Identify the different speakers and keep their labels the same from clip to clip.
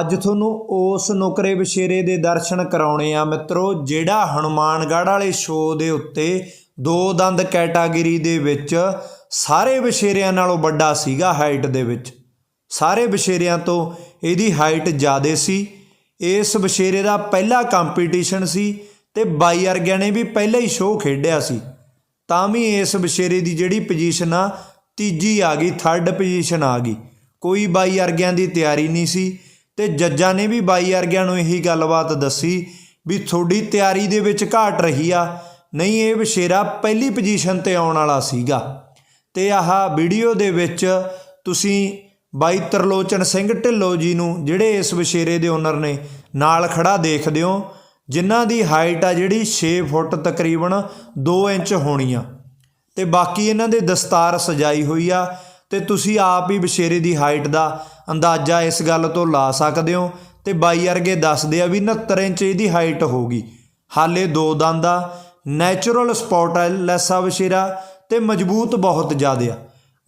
Speaker 1: ਅੱਜ ਤੁਹਾਨੂੰ ਉਸ ਨੁਕਰੇ ਬਸ਼ੇਰੇ ਦੇ ਦਰਸ਼ਨ ਕਰਾਉਣੇ ਆ ਮਿੱਤਰੋ, ਜਿਹੜਾ ਹਨੂਮਾਨਗੜ੍ਹ ਵਾਲੇ ਸ਼ੋਅ ਦੇ ਉੱਤੇ ਦੋ ਦੰਦ ਕੈਟਾਗਰੀ ਦੇ ਵਿੱਚ ਸਾਰੇ ਬਸ਼ੇਰਿਆਂ ਨਾਲੋਂ ਵੱਡਾ ਸੀਗਾ ਹਾਈਟ ਦੇ ਵਿੱਚ। ਸਾਰੇ ਬਸ਼ੇਰਿਆਂ ਤੋਂ ਇਹਦੀ ਹਾਈਟ ਜ਼ਿਆਦੇ ਸੀ। ਇਸ ਬਸ਼ੇਰੇ ਦਾ ਪਹਿਲਾ ਕੰਪੀਟੀਸ਼ਨ ਸੀ ਤੇ ਬਾਈ ਵਰਗਿਆਂ ਨੇ ਵੀ ਪਹਿਲਾਂ ਹੀ ਸ਼ੋਅ ਖੇਡਿਆ ਸੀ। ਤਾਂ ਵੀ ਇਸ ਬਸ਼ੇਰੇ ਦੀ ਜਿਹੜੀ ਪੋਜੀਸ਼ਨ ਆ, ਤੀਜੀ ਆ ਗਈ ਥਰਡ ਪੋਜੀਸ਼ਨ ਆ ਗਈ। ਕੋਈ ਬਾਈ ਅਰਗਿਆਂ ਦੀ ਤਿਆਰੀ ਨਹੀਂ ਸੀ। ਤੇ ਜੱਜਾਂ ਨੇ ਵੀ ਬਾਈ ਵਰਗਿਆਂ ਨੂੰ ਇਹੀ ਗੱਲਬਾਤ ਦੱਸੀ ਵੀ ਤੁਹਾਡੀ ਤਿਆਰੀ ਦੇ ਵਿੱਚ ਘਾਟ ਰਹੀ ਆ। ਨਹੀਂ, ਇਹ ਬਸ਼ੇਰਾ ਪਹਿਲੀ ਪੋਜੀਸ਼ਨ ਤੇ ਆਉਣ ਵਾਲਾ ਸੀਗਾ। ਤੇ ਆਹ ਵੀਡੀਓ ਦੇ ਵਿੱਚ ਤੁਸੀਂ ਬਾਈ ਤਰਲੋਚਨ ਸਿੰਘ ਢਿੱਲੋਂ ਜੀ ਨੂੰ, ਜਿਹੜੇ ਇਸ ਬਸ਼ੇਰੇ ਦੇ ਓਨਰ ਨੇ, ਨਾਲ ਖੜਾ ਦੇਖਦੇ ਹੋ ਜਿਨ੍ਹਾਂ ਦੀ ਹਾਈਟ ਆ ਜਿਹੜੀ 6 ਫੁੱਟ ਤਕਰੀਬਨ 2 ਇੰਚ ਹੋਣੀ ਆ। ਤੇ ਬਾਕੀ ਇਹਨਾਂ ਦੇ ਦਸਤਾਰ ਸਜਾਈ ਹੋਈ ਆ। ਤੇ ਤੁਸੀਂ ਆਪ ਹੀ ਬਸ਼ੇਰੇ ਦੀ ਹਾਈਟ ਦਾ ਅੰਦਾਜ਼ਾ ਇਸ ਗੱਲ ਤੋਂ ਲਾ ਸਕਦੇ ਹੋ ਤੇ ਬਾਈ ਵਰਗੇ ਦੱਸਦੇ ਆ ਵੀ 69 ਇੰਚ ਇਹਦੀ ਹਾਈਟ ਹੋਗੀ ਹਾਲੇ ਦੋ ਦੰਦ ਆ ਨੈਚੁਰਲ ਸਪੌਟ ਲੈਸਾ ਬਸ਼ੇਰਾ ਤੇ ਮਜ਼ਬੂਤ ਬਹੁਤ ਜ਼ਿਆਦਾ ਆ।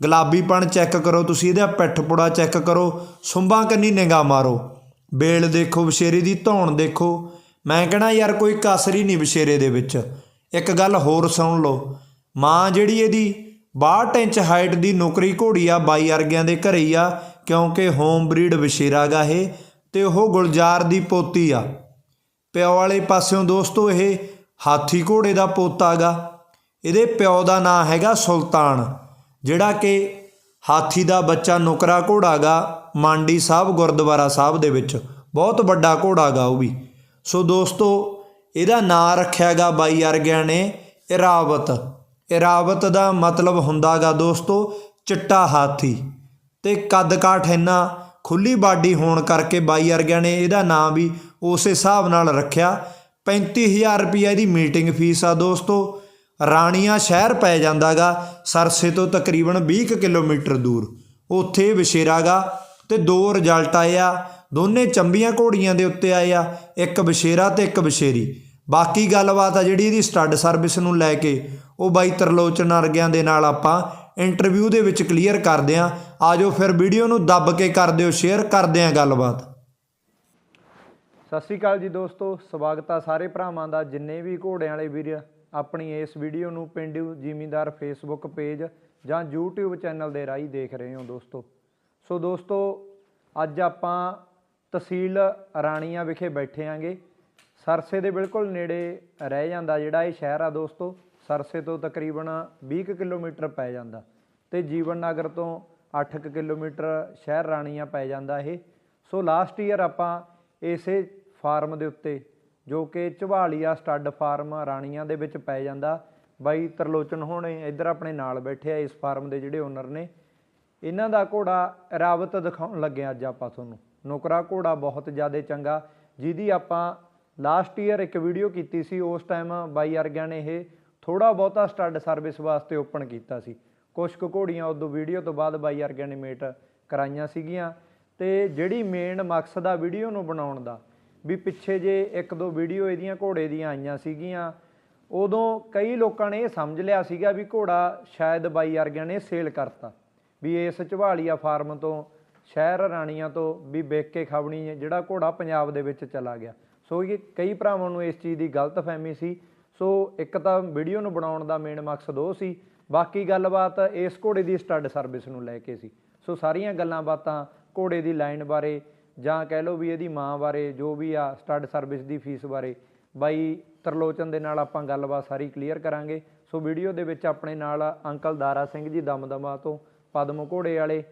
Speaker 1: ਗੁਲਾਬੀਪਣ ਚੈੱਕ ਕਰੋ ਤੁਸੀਂ, ਇਹਦਾ ਪਿੱਠ ਪੁੜਾ ਚੈੱਕ ਕਰੋ, ਸੁੰਬਾਂ ਕੰਨੀ ਨਿਗਾਹ ਮਾਰੋ। ਬੇਲ ਦੇਖੋ, ਬਸ਼ੇਰੇ ਦੀ ਧੌਣ ਦੇਖੋ। ਮੈਂ ਕਹਣਾ ਯਾਰ ਕੋਈ ਕਸਰ ਹੀ ਨਹੀਂ ਬਸ਼ੇਰੇ ਦੇ ਵਿੱਚ। ਇੱਕ ਗੱਲ ਹੋਰ ਸੁਣ ਲਓ। ਮਾਂ ਜਿਹੜੀ ਇਹਦੀ 62 ਇੰਚ ਹਾਈਟ ਦੀ ਨੌਕਰੀ ਘੋੜੀ ਆ ਬਾਈ ਅਰਗਿਆਂ ਦੇ ਘਰੇ ਹੀ ਆ, ਕਿਉਂਕਿ ਹੋਮ ਬਰੀਡ ਬਸ਼ੇਰਾ ਗਾ ਇਹ, ਤੇ ਉਹ ਗੁਲਜ਼ਾਰ ਦੀ ਪੋਤੀ ਆ। ਪਿਓ ਵਾਲੇ ਪਾਸਿਓਂ ਦੋਸਤੋ ਇਹ ਹਾਥੀ ਘੋੜੇ ਦਾ ਪੋਤਾ ਗਾ। ਇਹਦੇ ਪਿਓ ਦਾ ਨਾਂ ਹੈਗਾ ਸੁਲਤਾਨ, ਜਿਹੜਾ ਕਿ ਹਾਥੀ ਦਾ ਬੱਚਾ ਨੁਕਰਾ ਘੋੜਾ ਗਾ, ਮਾਂਡੀ ਸਾਹਿਬ ਗੁਰਦੁਆਰਾ ਸਾਹਿਬ ਦੇ ਵਿੱਚ। ਬਹੁਤ ਵੱਡਾ ਘੋੜਾ ਗਾ ਉਹ ਵੀ। ਸੋ ਦੋਸਤੋ, ਇਹਦਾ ਨਾਂ ਰੱਖਿਆ ਗਾ ਬਾਈ ਅਰਗਿਆਂ ਨੇ, ਇਰਾਵਤ। ਇਰਾਵਤ ਦਾ ਮਤਲਬ ਹੁੰਦਾ ਗਾ ਦੋਸਤੋ, ਚਿੱਟਾ ਹਾਥੀ। ਤੇ ਕੱਦ ਕਾਠ ਇੰਨਾ ਖੁੱਲੀ ਬਾਡੀ ਹੋਣ ਕਰਕੇ ਬਾਈ ਵਰਗਿਆਂ ਨੇ ਇਹਦਾ ਨਾਂ ਵੀ ਉਸੇ ਹਿਸਾਬ ਨਾਲ ਰੱਖਿਆ। 35000 ਰੁਪਈਆ ਇਹਦੀ ਮੀਟਿੰਗ ਫੀਸ ਆ ਦੋਸਤੋ। ਰਾਣੀਆਂ ਸ਼ਹਿਰ ਪੈ ਜਾਂਦਾਗਾ, ਸਰਸੇ ਤੋਂ ਤਕਰੀਬਨ 20 ਕੁ ਕਿਲੋਮੀਟਰ ਦੂਰ। ਉੱਥੇ ਵਿਸ਼ੇਰਾ ਗਾ ਤੇ ਦੋ ਰਿਜ਼ਲਟ ਆਏ ਆ। ਦੋਨੇ ਚੰਬੀਆਂ ਘੋੜੀਆਂ ਦੇ ਉੱਤੇ ਆਏ ਆ, ਇੱਕ ਵਿਸ਼ੇਰਾ ਤੇ ਇੱਕ ਵਿਸ਼ੇਰੀ ਬਾਕੀ ਗੱਲਬਾਤ ਆ ਜਿਹੜੀ ਇਹਦੀ ਸਟੱਡ ਸਰਵਿਸ ਨੂੰ ਲੈ ਕੇ। ਉਹ ਬਾਈ ਤਰਲੋਚਨ ਅਰਗਿਆਂ ਦੇ ਨਾਲ ਆਪਾਂ ਇੰਟਰਵਿਊ ਦੇ ਵਿੱਚ ਕਲੀਅਰ ਕਰਦੇ ਆਂ ਆਜੋ ਫਿਰ ਵੀਡੀਓ ਨੂੰ ਦੱਬ ਕੇ ਕਰ ਦਿਓ ਸ਼ੇਅਰ ਕਰਦੇ ਆਂ ਗੱਲਬਾਤ।
Speaker 2: ਸਤਿ ਸ਼੍ਰੀ ਅਕਾਲ ਜੀ ਦੋਸਤੋ, ਸਵਾਗਤ ਆ ਸਾਰੇ ਭਰਾਵਾਂ ਦਾ, ਜਿੰਨੇ ਵੀ ਘੋੜਿਆਂ ਵਾਲੇ ਵੀਰ ਆਪਣੀ ਇਸ ਵੀਡੀਓ ਨੂੰ ਪਿੰਡੂ ਜ਼ਿਮੀਂਦਾਰ ਫੇਸਬੁੱਕ ਪੇਜ ਜਾਂ YouTube ਚੈਨਲ ਦੇ ਰਾਹੀਂ ਦੇਖ ਰਹੇ ਹੋ ਦੋਸਤੋ। ਸੋ ਦੋਸਤੋ, ਅੱਜ ਆਪਾਂ ਤਹਿਸੀਲ ਰਾਣੀਆਂ ਵਿਖੇ ਬੈਠੇ ਆਂਗੇ ਸਰਸੇ ਦੇ ਬਿਲਕੁਲ ਨੇੜੇ ਰਹਿ ਜਾਂਦਾ ਜਿਹੜਾ ਇਹ ਸ਼ਹਿਰ ਆ ਦੋਸਤੋ। ਸਰਸੇ ਤੋਂ ਤਕਰੀਬਨ 20 ਕੁ ਕਿਲੋਮੀਟਰ ਪੈ ਜਾਂਦਾ ਤੇ ਜੀਵਨ ਨਗਰ ਤੋਂ 8 ਕੁ ਕਿਲੋਮੀਟਰ ਸ਼ਹਿਰ ਰਾਣੀਆਂ ਪੈ ਜਾਂਦਾ ਇਹ। ਸੋ ਲਾਸਟ ਈਅਰ ਆਪਾਂ ਇਸੇ ਫਾਰਮ ਦੇ ਉੱਤੇ, ਜੋ ਕਿ ਝਵਾਲੀਆ ਸਟੱਡ ਫਾਰਮ ਰਾਣੀਆਂ ਦੇ ਵਿੱਚ ਪੈ ਜਾਂਦਾ। ਬਾਈ ਤਰਲੋਚਨ ਹੋਣੇ ਇੱਧਰ ਆਪਣੇ ਨਾਲ ਬੈਠੇ ਆ, ਇਸ ਫਾਰਮ ਦੇ ਜਿਹੜੇ ਓਨਰ ਨੇ। ਇਹਨਾਂ ਦਾ ਘੋੜਾ ਰਾਵਤ ਦਿਖਾਉਣ ਲੱਗੇ ਅੱਜ ਆਪਾਂ ਤੁਹਾਨੂੰ। ਨੁਕਰਾ ਘੋੜਾ ਬਹੁਤ ਜ਼ਿਆਦਾ ਚੰਗਾ, ਜਿਹਦੀ ਆਪਾਂ ਲਾਸਟ ਈਅਰ ਇੱਕ ਵੀਡੀਓ ਕੀਤੀ ਸੀ, ਉਸ ਟਾਈਮ ਬਾਈ ਵਰਗਿਆਂ ਨੇ ਇਹ ਥੋੜਾ ਬਹੁਤਾ ਸਟੱਡ ਸਰਵਿਸ ਵਾਸਤੇ ਓਪਨ ਕੀਤਾ ਸੀ। ਕੁਝ ਕੁ ਘੋੜੀਆਂ ਉਦੋਂ ਵੀਡੀਓ ਤੋਂ ਬਾਅਦ ਬਾਈ ਵਰਗਿਆਂ ਮੇਟ ਕਰਾਈਆਂ ਸੀਗੀਆਂ ਤੇ ਜਿਹੜੀ ਮੇਨ ਮਕਸਦ ਆ ਵੀਡੀਓ ਨੂੰ ਬਣਾਉਣ ਦਾ, ਵੀ ਪਿੱਛੇ ਜੇ ਇੱਕ ਦੋ ਵੀਡੀਓ ਇਹਦੀਆਂ ਘੋੜੇ ਦੀਆਂ ਆਈਆਂ ਸੀਗੀਆਂ, ਉਦੋਂ ਕਈ ਲੋਕਾਂ ਨੇ ਇਹ ਸਮਝ ਲਿਆ ਸੀਗਾ ਵੀ ਘੋੜਾ ਸ਼ਾਇਦ ਬਾਈ ਵਰਗਿਆਂ ਨੇ ਸੇਲ ਕਰਤਾ। ਵੀ ਇਸ ਝਵਾਲੀਆ ਫਾਰਮ ਤੋਂ, ਸ਼ਹਿਰ ਰਾਣੀਆਂ ਤੋਂ ਵੀ ਵੇਖ ਕੇ ਖਵਣੀ ਜਿਹੜਾ ਘੋੜਾ ਪੰਜਾਬ ਦੇ ਵਿੱਚ ਚਲਾ ਗਿਆ। ਸੋ ਇਹ ਕਈ ਭਰਾਵਾਂ ਨੂੰ ਇਸ ਚੀਜ਼ ਦੀ ਗਲਤ ਫਹਿਮੀ ਸੀ ਸੋ ਇੱਕ ਤਾਂ ਵੀਡੀਓ ਨੂੰ ਬਣਾਉਣ ਦਾ ਮੇਨ ਮਕਸਦ ਉਹ ਸੀ। ਬਾਕੀ ਗੱਲਬਾਤ ਇਸ ਘੋੜੇ ਦੀ ਸਟੱਡ ਸਰਵਿਸ ਨੂੰ ਲੈ ਕੇ ਸੀ। ਸੋ ਸਾਰੀਆਂ ਗੱਲਾਂ ਬਾਤਾਂ ਘੋੜੇ ਦੀ ਲਾਈਨ ਬਾਰੇ ਜਾਂ ਕਹਿ ਲਓ ਵੀ ਇਹਦੀ ਮਾਂ ਬਾਰੇ, ਜੋ ਵੀ ਆ ਸਟੱਡ ਸਰਵਿਸ ਦੀ ਫੀਸ ਬਾਰੇ, ਬਾਈ ਤਰਲੋਚਨ ਦੇ ਨਾਲ ਆਪਾਂ ਗੱਲਬਾਤ ਸਾਰੀ ਕਲੀਅਰ ਕਰਾਂਗੇ। ਸੋ ਵੀਡੀਓ ਦੇ ਵਿੱਚ ਆਪਣੇ ਨਾਲ ਅੰਕਲ ਦਾਰਾ ਸਿੰਘ ਜੀ ਦਮਦਮਾ ਤੋਂ ਪਦਮ ਘੋੜੇ ਵਾਲੇ